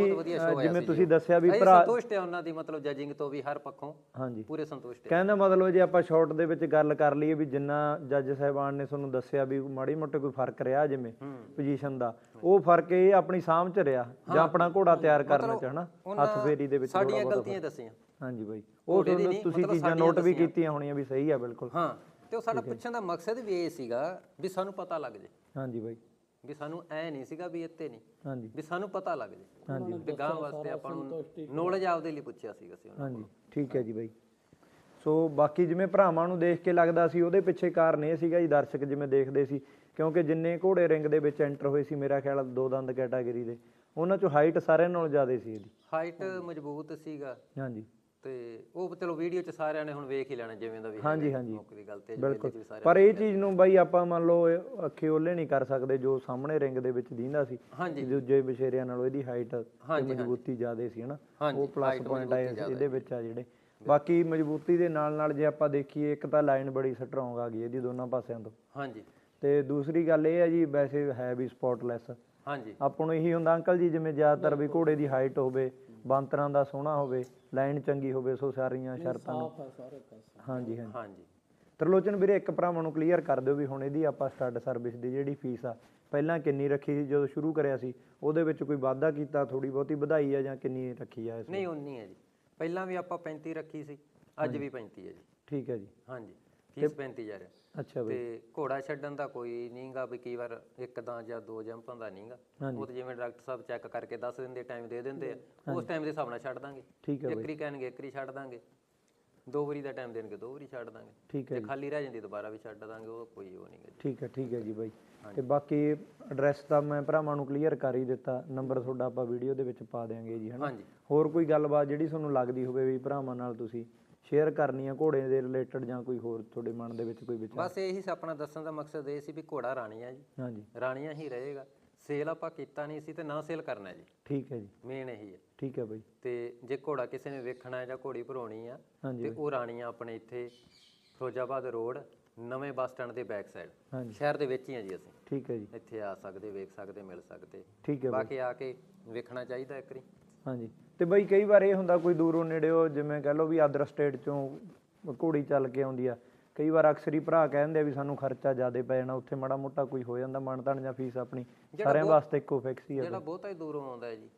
Speaker 2: ਜਿਵੇਂ ਤੁਸੀਂ। ਦੱਸਿਆ ਵੀ ਭਰਾ
Speaker 3: ਸੰਤੁਸ਼ਟ ਹੈ ਉਹਨਾਂ ਦੀ ਮਤਲਬ ਜਜਿੰਗ ਤੋਂ ਵੀ ਹਰ ਪੱਖੋਂ।
Speaker 2: ਹਾਂਜੀ।
Speaker 3: ਪੂਰੇ ਸੰਤੁਸ਼ਟ ਹੈ।
Speaker 2: ਕਹਿੰਦਾ ਮਤਲਬ ਜੇ ਆਪਾਂ ਸ਼ਾਰਟ ਦੇ ਵਿੱਚ ਗੱਲ ਕਰ ਲਈਏ ਵੀ ਜਿੰਨਾ ਜੱਜ ਸਾਹਿਬਾਨ ਨੇ ਤੁਹਾਨੂੰ ਦੱਸਿਆ ਵੀ ਮਾੜੀ ਮੋਟੇ ਕੋਈ ਫ਼ਰਕ ਰਿਹਾ ਜਿਵੇਂ ਪੋਜੀਸ਼ਨ ਦਾ ਉਹ ਫ਼ਰਕ ਇਹ ਆਪਣੀ ਸਾਂਭ ਚ ਰਿਹਾ ਜਾਂ ਆਪਣਾ ਘੋੜਾ ਤਿਆਰ ਕਰਨ ਚ ਹਨਾ? ਹੱਥ ਫੇਰੀ ਦੇ ਵਿੱਚ
Speaker 3: ਸਾਡੀਆਂ ਗਲਤੀਆਂ ਦੱਸੀਆਂ।
Speaker 2: ਹਾਂਜੀ ਬਾਈ। ਉਹ ਤੁਹਾਨੂੰ ਤੁਸੀਂ ਚੀਜ਼ਾਂ ਨੋਟ ਵੀ ਕੀਤੀਆਂ ਹੋਣੀਆਂ ਵੀ ਸਹੀ ਆ ਬਿਲਕੁਲ।
Speaker 3: ਹਾਂ ਤੇ ਉਹ ਸਾਡਾ ਪੁੱਛਣ ਦਾ ਮਕਸਦ ਵੀ ਇਹ ਸੀਗਾ ਵੀ ਸਾਨੂੰ ਪਤਾ ਲੱਗ ਜੇ।
Speaker 2: ਹਾਂਜੀ ਬਾਈ।
Speaker 3: ਵੀ ਸਾਨੂੰ ਐ ਨਹੀਂ ਸੀਗਾ ਵੀ ਇੱਥੇ ਨਹੀਂ।
Speaker 2: ਹਾਂਜੀ।
Speaker 3: ਵੀ ਸਾਨੂੰ ਪਤਾ ਲੱਗ ਜੇ। ਹਾਂਜੀ। ਵੀ ਗਾਂ ਵਾਸਤੇ ਆਪਾਂ ਨੂੰ ਨੌਲੇਜ ਆਪਦੇ ਲਈ ਪੁੱਛਿਆ ਸੀਗਾ ਅਸੀਂ ਉਹਨਾਂ
Speaker 2: ਹਾਂਜੀ। ਠੀਕ ਹੈ ਜੀ ਬਾਈ। ਸੋ ਬਾਕੀ ਜਿਵੇਂ ਭਰਾਵਾਂ ਨੂੰ ਦੇਖ ਕੇ ਲੱਗਦਾ ਸੀ ਉਹਦੇ ਪਿੱਛੇ ਕਾਰਨ ਇਹ ਸੀਗਾ ਜੀ ਦਰਸ਼ਕ ਜਿਵੇਂ ਦੇਖਦੇ ਸੀ ਕਿਉਂਕਿ ਜਿੰਨੇ ਘੋੜੇ ਰਿੰਗ ਦੇ ਵਿੱਚ ਐਂਟਰ ਹੋਏ ਸੀ ਮੇਰਾ ਖਿਆਲ ਦੋ ਦੰਦ ਕੈਟਾਗਰੀ ਦੇ ਉਹਨਾਂ ਚੋਂ ਹਾਈਟ ਸਾਰਿਆਂ ਨਾਲੋਂ ਜ਼ਿਆਦਾ ਸੀ ਇਹਦੀ।
Speaker 3: ਹਾਈਟ ਮਜ਼ਬੂਤ ਸੀਗਾ।
Speaker 2: ਹਾਂਜੀ।
Speaker 3: ਤੇ ਉਹ ਚਲੋ ਵੀਡੀਓ ਚ ਸਾਰਿਆਂ ਨੇ ਹੁਣ ਵੇਖ ਹੀ ਲੈਣਾ ਜਿਵੇਂ ਦਾ ਵੀ
Speaker 2: ਹਾਂਜੀ ਹਾਂਜੀ।
Speaker 3: ਮੌਕੇ ਦੀ ਗੱਲ ਤੇ
Speaker 2: ਬਿਲਕੁਲ। ਪਰ ਇਹ ਚੀਜ਼ ਨੂੰ ਬਾਈ ਆਪਾਂ ਮੰਨ ਲਓ ਅੱਖੇ ਓਲੇ ਨਹੀਂ ਕਰ ਸਕਦੇ ਜੋ ਸਾਹਮਣੇ ਰਿੰਗ ਦੇ ਵਿੱਚ ਦਿੰਦਾ ਸੀ ਦੂਜੇ ਬਸ਼ੇਰਿਆਂ ਨਾਲੋਂ ਇਹਦੀ ਹਾਈਟ ਮਜ਼ਬੂਤੀ ਜ਼ਿਆਦਾ ਸੀ ਹਨਾ? ਉਹ ਪਲੱਸ ਪੁਆਇੰਟ ਆਏ ਇਹਦੇ ਵਿੱਚ ਆ ਜਿਹੜੇ। ਬਾਕੀ ਮਜ਼ਬੂਤੀ ਦੇ ਨਾਲ ਨਾਲ ਜੇ ਆਪਾਂ ਦੇਖੀਏ ਇੱਕ ਤਾਂ ਲਾਈਨ ਬੜੀ ਸਟਰੋਂਗ ਆ ਗਈ ਇਹਦੀ ਦੋਨਾਂ ਪਾਸਿਆਂ ਤੋਂ।
Speaker 3: ਹਾਂਜੀ।
Speaker 2: ਤੇ ਦੂਸਰੀ ਗੱਲ ਇਹ ਹੈ ਜੀ ਵੈਸੇ ਹੈ ਵੀ ਸਪੌਟਲੈਸ
Speaker 3: ਹਾਂਜੀ।
Speaker 2: ਆਪਾਂ ਨੂੰ ਇਹੀ ਹੁੰਦਾ ਅੰਕਲ ਜੀ ਜਿਵੇਂ ਜ਼ਿਆਦਾਤਰ ਵੀ ਘੋੜੇ ਦੀ ਹਾਈਟ ਹੋਵੇ ਬਾਂਤਰਾਂ ਦਾ ਸੋਹਣਾ ਹੋਵੇ ਲਾਈਨ ਚੰਗੀ ਹੋਵੇ ਸੋ ਸਾਰੀਆਂ ਸ਼ਰਤਾਂ ਨੂੰ ਹਾਂਜੀ ਹਾਂਜੀ।
Speaker 3: ਹਾਂਜੀ।
Speaker 2: ਤਰਲੋਚਨ ਵੀਰੇ ਇੱਕ ਭਰਾਵਾਂ ਨੂੰ ਕਲੀਅਰ ਕਰ ਦਿਓ ਵੀ ਹੁਣ ਇਹਦੀ ਆਪਾਂ ਸਟੱਡ ਸਰਵਿਸ ਦੀ ਜਿਹੜੀ ਫੀਸ ਆ ਪਹਿਲਾਂ ਕਿੰਨੀ ਰੱਖੀ ਸੀ ਜਦੋਂ ਸ਼ੁਰੂ ਕਰਿਆ ਸੀ ਉਹਦੇ ਵਿੱਚ ਕੋਈ ਵਾਧਾ ਕੀਤਾ ਥੋੜੀ ਬਹੁਤੀ ਵਧਾਈ ਆ ਜਾਂ ਕਿੰਨੀ ਰੱਖੀ ਆ ਇਸ
Speaker 3: ਨਹੀਂ ਉਨੀ ਹੈ ਜੀ। ਪਹਿਲਾਂ ਵੀ ਆਪਾਂ 35 ਰੱਖੀ ਸੀ ਅੱਜ ਵੀ 35 ਹੈ ਜੀ।
Speaker 2: ਠੀਕ ਹੈ ਜੀ।
Speaker 3: ਹਾਂਜੀ। ਫੀਸ 35 ਜਾ ਰਿਹਾ।
Speaker 2: ਅੱਛਾ ਬਈ।
Speaker 3: ਤੇ ਘੋੜਾ ਛੱਡਣ ਦਾ ਕੋਈ ਨਹੀਂਗਾ ਵੀ ਕਈ ਵਾਰ ਇੱਕ ਦਾ ਜਾਂ ਦੋ ਜੰਪਾਂ ਦਾ ਨਹੀਂਗਾ ਉਹ ਤੇ ਜਿਵੇਂ ਡਾਕਟਰ ਸਾਹਿਬ ਚੈੱਕ ਕਰਕੇ ਦੱਸ ਦਿੰਦੇ ਟਾਈਮ ਦੇ ਦਿੰਦੇ ਆ ਉਸ ਟਾਈਮ ਦੇ ਹਿਸਾਬ ਨਾਲ ਛੱਡ ਦਾਂਗੇ।
Speaker 2: ਠੀਕ ਹੈ
Speaker 3: ਇੱਕ ਵਾਰੀ ਕਹਿਣਗੇ ਇੱਕ ਵਾਰੀ ਛੱਡ ਦਾਂਗੇ। ਦੋ ਵਾਰੀ ਦਾ ਟਾਈਮ ਦੇਣਗੇ ਦੋ ਵਾਰੀ ਛੱਡ ਦਾਂਗੇ।
Speaker 2: ਠੀਕ ਹੈ
Speaker 3: ਜੇ ਖਾਲੀ ਰਹਿ ਜਾਂਦੀ ਦੁਬਾਰਾ ਵੀ ਛੱਡ ਦਾਂਗੇ ਉਹ ਕੋਈ ਉਹ ਨਹੀਂਗਾ
Speaker 2: ਠੀਕ ਹੈ ਠੀਕ ਹੈ ਜੀ ਬਾਈ। ਤੇ ਬਾਕੀ ਐਡਰੈਸ ਤਾਂ ਮੈਂ ਭਰਾਵਾਂ ਨੂੰ ਕਲੀਅਰ ਕਰ ਹੀ ਦਿੱਤਾ ਨੰਬਰ ਤੁਹਾਡਾ ਆਪਾਂ ਵੀਡੀਓ ਦੇ ਵਿੱਚ ਪਾ ਦਿਆਂਗੇ ਜੀ ਹਨਾ?
Speaker 3: ਹਾਂਜੀ।
Speaker 2: ਹੋਰ ਕੋਈ ਗੱਲਬਾਤ ਜਿਹੜੀ ਤੁਹਾਨੂੰ ਲੱਗਦੀ ਹੋਵੇ ਵੀ ਭਰਾਵਾਂ ਨਾਲ ਤੁਸੀਂ ਸ਼ੇਅਰ ਕਰਨੀ ਆ ਘੋੜੇ ਦੇ ਰਿਲੇਟਡ ਜਾਂ ਕੋਈ ਹੋਰ ਤੁਹਾਡੇ ਮਨ ਦੇ ਵਿੱਚ ਕੋਈ ਵਿਚਾਰ?
Speaker 3: ਬਸ ਇਹੀ ਸੀ ਆਪਣਾ ਦੱਸਣ ਦਾ ਮਕਸਦ ਇਹ ਸੀ ਵੀ ਘੋੜਾ ਰਾਣੀਆਂ ਜੀ।
Speaker 2: ਹਾਂਜੀ।
Speaker 3: ਰਾਣੀਆਂ ਹੀ ਰਹੇਗਾ। ਸੇਲ ਆਪਾਂ ਕੀਤਾ ਨਹੀਂ ਸੀ ਤੇ ਨਾ ਸੇਲ ਕਰਨਾ ਜੀ।
Speaker 2: ਠੀਕ ਹੈ ਜੀ।
Speaker 3: ਮੇਨ ਇਹੀ ਹੈ।
Speaker 2: ਠੀਕ ਹੈ ਬਾਈ।
Speaker 3: ਤੇ ਜੇ ਘੋੜਾ ਕਿਸੇ ਨੇ ਵੇਖਣਾ ਹੈ ਜਾਂ ਘੋੜੀ ਭਰਾਉਣੀ ਆ ਤੇ ਉਹ ਰਾਣੀਆਂ ਆਪਣੇ ਇੱਥੇ ਫਿਰੋਜ਼ਾਬਾਦ ਰੋਡ ਨਵੇਂ ਬੱਸ ਸਟੈਂਡ ਦੇ ਬੈਕ ਸਾਈਡ
Speaker 2: ਹਾਂਜੀ।
Speaker 3: ਸ਼ਹਿਰ ਦੇ ਵਿੱਚ ਹੀ ਆ ਜੀ ਅਸੀਂ।
Speaker 2: ਠੀਕ ਹੈ ਜੀ।
Speaker 3: ਇੱਥੇ ਆ ਸਕਦੇ ਵੇਖ ਸਕਦੇ ਮਿਲ ਸਕਦੇ।
Speaker 2: ਠੀਕ ਹੈ
Speaker 3: ਬਾਕੀ ਆ ਕੇ ਵੇਖਣਾ ਚਾਹੀਦਾ ਇੱਕ ਵਾਰੀ।
Speaker 2: ਹਾਂਜੀ। ਤੇ ਬਾਈ ਕਈ ਵਾਰ ਇਹ ਹੁੰਦਾ ਕੋਈ ਦੂਰੋਂ ਨੇੜਿਓ ਜਿਵੇਂ ਕਹ ਲਓ ਵੀ ਅਦਰ ਸਟੇਟ ਚੋਂ ਘੋੜੀ ਚੱਲ ਕੇ ਆਉਂਦੀ ਆ। ਕਈ ਵਾਰ ਅਕਸਰ ਭਰਾ ਕਹਿੰਦੇ ਵੀ ਸਾਨੂੰ ਖਰਚਾ ਜ਼ਿਆਦਾ ਪੈ ਜਾਣਾ ਉੱਥੇ ਮਾੜਾ ਮੋਟਾ ਕੋਈ ਹੋ ਜਾਂਦਾ ਮਾਨਤਾਨ ਜਾਂ ਫੀਸ ਆਪਣੀ ਸਾਰਿਆਂ ਵਾਸਤੇ ਇੱਕੋ ਫਿਕਸ ਹੀ ਆ
Speaker 3: ਜਿਹੜਾ ਬਹੁਤਾ ਹੀ ਦੂਰੋਂ ਆਉਂਦਾ ਹੈ ਜੀ।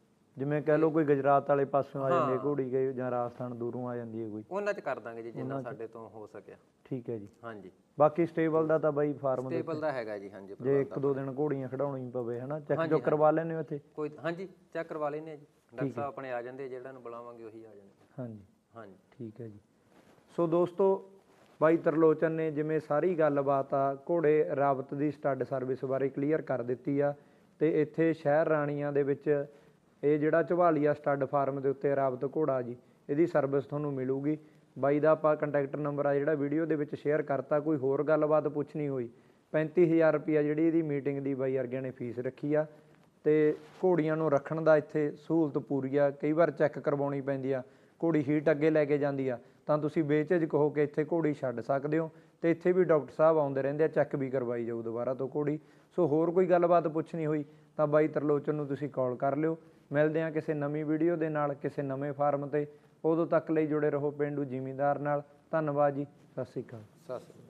Speaker 2: ਜਿਵੇਂ ਕਹ ਲਓ ਕੋਈ ਗੁਜਰਾਤ ਵਾਲੇ ਪਾਸੋਂ ਆ ਜਾਂਦੀ ਹੈ ਘੋੜੀ ਗਈ ਜਾਂ ਰਾਜਸਥਾਨ ਦੂਰੋਂ ਆ ਜਾਂਦੀ ਹੈ ਕੋਈ।
Speaker 3: ਉਹਨਾਂ 'ਚ ਕਰ ਦਾਂਗੇ ਜੀ ਜਿੰਨਾ ਸਾਡੇ ਤੋਂ ਹੋ ਸਕਿਆ।
Speaker 2: ਠੀਕ ਹੈ ਜੀ।
Speaker 3: ਹਾਂਜੀ।
Speaker 2: ਬਾਕੀ ਸਟੇਬਲ ਦਾ ਤਾਂ ਬਾਈ ਫਾਰਮ ਦੇ
Speaker 3: ਟੇਬਲ ਦਾ ਹੈਗਾ ਜੀ ਹਾਂਜੀ
Speaker 2: ਜੇ ਇੱਕ ਦੋ ਦਿਨ ਘੋੜੀਆਂ ਖੜਾਉਣੀ ਪਵੇ ਹਨਾ ਚੈੱਕ ਜੋ ਕਰਵਾ ਲੈਣੇ ਇੱਥੇ?
Speaker 3: ਕੋਈ ਹਾਂਜੀ ਚੈੱਕ ਕਰਵਾ ਲੈਨੇ ਆ ਜੀ। ਡਾਕਟਰ ਸਾਹਿਬ ਆਪਣੇ ਆ ਜਾਂਦੇ ਜਿਹੜਾ ਨੂੰ ਬੁਲਾਵਾਂਗੇ ਉਹੀ ਆ ਜਾਂਦੇ
Speaker 2: ਹਾਂਜੀ।
Speaker 3: ਹਾਂਜੀ।
Speaker 2: ਠੀਕ ਹੈ ਜੀ। ਸੋ ਦੋਸਤੋ ਬਾਈ ਤਰਲੋਚਨ ਨੇ ਜਿਵੇਂ ਸਾਰੀ ਗੱਲਬਾਤ ਆ ਘੋੜੇ ਰਾਬਤ ਦੀ ਸਟੱਡ ਸਰਵਿਸ ਬਾਰੇ ਕਲੀਅਰ ਕਰ ਦਿੱਤੀ ਆ ਤੇ ਇੱਥੇ ਸ਼ਹਿਰ ਰਾਣੀਆਂ ਦੇ ਵਿੱਚ ਇਹ ਜਿਹੜਾ ਝਵਾਲੀਆ ਸਟੱਡ ਫਾਰਮ ਦੇ ਉੱਤੇ ਰਾਬਤ ਘੋੜਾ ਜੀ, ਇਹਦੀ ਸਰਵਿਸ ਤੁਹਾਨੂੰ ਮਿਲੂਗੀ। ਬਾਈ ਦਾ ਆਪਾਂ ਕੰਟੈਕਟ ਨੰਬਰ ਆ ਜਿਹੜਾ ਵੀਡੀਓ ਦੇ ਵਿੱਚ ਸ਼ੇਅਰ ਕਰਤਾ, ਕੋਈ ਹੋਰ ਗੱਲਬਾਤ ਪੁੱਛਣੀ ਹੋਈ 35000 ਰੁਪਿਆ ਜਿਹੜੀ ਇਹਦੀ ਮੀਟਿੰਗ ਦੀ ਬਾਈ ਵਰਗਿਆਂ ਨੇ ਫੀਸ ਰੱਖੀ ਆ। ਤੇ ਘੋੜੀਆਂ ਨੂੰ ਰੱਖਣ ਦਾ ਇੱਥੇ ਸਹੂਲਤ ਪੂਰੀ ਆ, ਕਈ ਵਾਰ ਚੈੱਕ ਕਰਵਾਉਣੀ ਪੈਂਦੀ ਆ, ਘੋੜੀ ਹੀਟ ਅੱਗੇ ਲੈ ਕੇ ਜਾਂਦੀ ਆ। ਤਾਂ ਤੁਸੀਂ ਬੇਝਿਜਕ ਹੋ ਕੇ ਇੱਥੇ ਘੋੜੀ ਛੱਡ ਸਕਦੇ ਹੋ, ਤੇ ਇੱਥੇ ਵੀ ਡਾਕਟਰ ਸਾਹਿਬ ਆਉਂਦੇ ਰਹਿੰਦੇ ਆ ਚੈੱਕ ਵੀ ਕਰਵਾਈ ਜਾਊ ਦੁਬਾਰਾ ਤੋਂ ਘੋੜੀ। ਸੋ ਹੋਰ ਕੋਈ ਗੱਲਬਾਤ ਪੁੱਛਣੀ ਹੋਈ, ਤਾਂ ਬਾਈ ਤਰਲੋਚਨ ਨੂੰ ਤੁਸੀਂ ਕਾਲ ਕਰ ਲਿਓ। ਮਿਲਦੇ ਹਾਂ ਕਿਸੇ ਨਵੀਂ ਵੀਡੀਓ ਦੇ ਨਾਲ, ਕਿਸੇ ਨਵੇਂ ਫਾਰਮ ਤੇ। ਉਦੋਂ ਤੱਕ ਲਈ ਜੁੜੇ ਰਹੋ ਪਿੰਡੂ ਜ਼ਿਮੀਂਦਾਰ ਨਾਲ। ਧੰਨਵਾਦ ਜੀ। ਸਤਿ ਸ਼੍ਰੀ ਅਕਾਲ।
Speaker 3: ਸਤਿ ਸ਼੍ਰੀ ਅਕਾਲ।